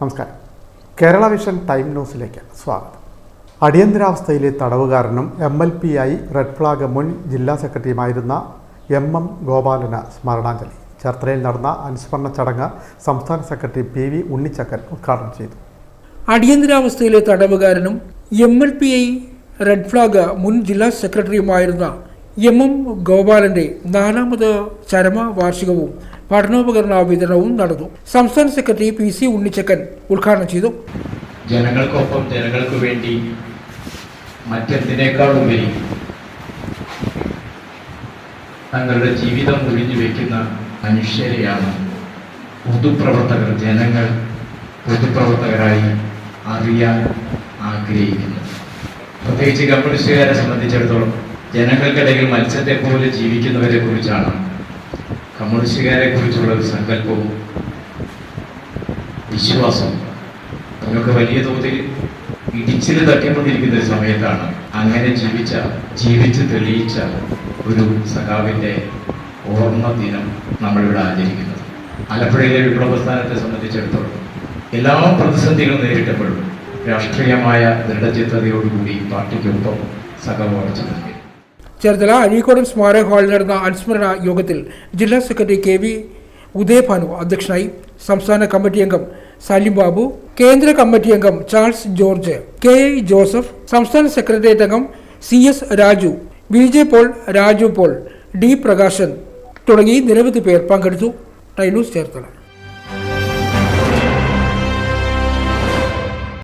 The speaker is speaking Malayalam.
നമസ്കാരം. കേരള വിഷൻ ടൈം ന്യൂസിലേക്ക് സ്വാഗതം. അടിയന്തരാവസ്ഥയിലെ തടവുകാരനും എം എൽ പി ആയി റെഡ് ഫ്ലാഗ് മുൻ ജില്ലാ സെക്രട്ടറിയുമായിരുന്ന എം എം ഗോപാലന് സ്മരണാഞ്ജലി. ചേർത്തലയിൽ നടന്ന അനുസ്മരണ ചടങ്ങ് സംസ്ഥാന സെക്രട്ടറി പി വി ഉണ്ണിച്ചക്കൻ ഉദ്ഘാടനം ചെയ്തു. അടിയന്തരാവസ്ഥയിലെ തടവുകാരനും M L P I red flag മുൻ ജില്ലാ സെക്രട്ടറിയുമായിരുന്ന എം എം ഗോപാലന്റെ നാലാമത് ചരമ വാർഷികവും പഠനോപകരണ വിതരണവും നടന്നു. സംസ്ഥാന സെക്രട്ടറി പി സി ഉണ്ണിച്ചക്കൻ ഉദ്ഘാടനം ചെയ്തു. ജനങ്ങൾക്കൊപ്പം ജനങ്ങൾക്ക് വേണ്ടി മറ്റെന്തിനേക്കാളുപരി തങ്ങളുടെ ജീവിതം ഒഴിഞ്ഞു വെക്കുന്ന മനുഷ്യരെയാണ് പൊതുപ്രവർത്തകർ. ജനങ്ങൾ പൊതുപ്രവർത്തകരായി അറിയാൻ ആഗ്രഹിക്കുന്നത് പ്രത്യേകിച്ച് കമ്മ്യൂണിസ്റ്റുകാരെ സംബന്ധിച്ചിടത്തോളം ജനങ്ങൾക്കിടയിൽ മത്സ്യത്തെ പോലെ ജീവിക്കുന്നവരെ കുറിച്ചാണ് കമ്മ്യൂണിസ്റ്റുകാരെ കുറിച്ചുള്ള ഒരു സങ്കല്പവും വിശ്വാസവും നമുക്ക് വലിയ തോതിൽ ഇടിച്ചിൽ തട്ടിക്കൊണ്ടിരിക്കുന്ന ഒരു സമയത്താണ് അങ്ങനെ ജീവിച്ച ജീവിച്ച് തെളിയിച്ച ഒരു സഖാവിന്റെ ഓർമ്മ ദിനം നമ്മളിവിടെ ആചരിക്കുന്നത്. ആലപ്പുഴയിലെ വിപ്ലവസ്ഥാനത്തെ സംബന്ധിച്ചിടത്തോളം എല്ലാ പ്രതിസന്ധികളും നേരിട്ടപ്പോഴും രാഷ്ട്രീയമായ ദൃഢചിത്തതയോടുകൂടി പാർട്ടിക്കൊപ്പം സഖാവ് ഉറച്ചു നിൽക്കുന്നു. ചേർത്തല അഴീക്കോടൻ സ്മാരക ഹാളിൽ നടന്ന അനുസ്മരണ യോഗത്തിൽ ജില്ലാ സെക്രട്ടറി കെ വി ഉദയഭാനു അധ്യക്ഷനായി സംസ്ഥാന കമ്മിറ്റി അംഗം സലിം ബാബു കേന്ദ്ര കമ്മിറ്റി അംഗം Charles George K I Joseph സംസ്ഥാന സെക്രട്ടേറിയറ്റ് അംഗം C S Raju V J Paul Raju Paul D Prakashan തുടങ്ങി നിരവധി പേർ പങ്കെടുത്തു. ടൈനൂസ് ചേർത്തല.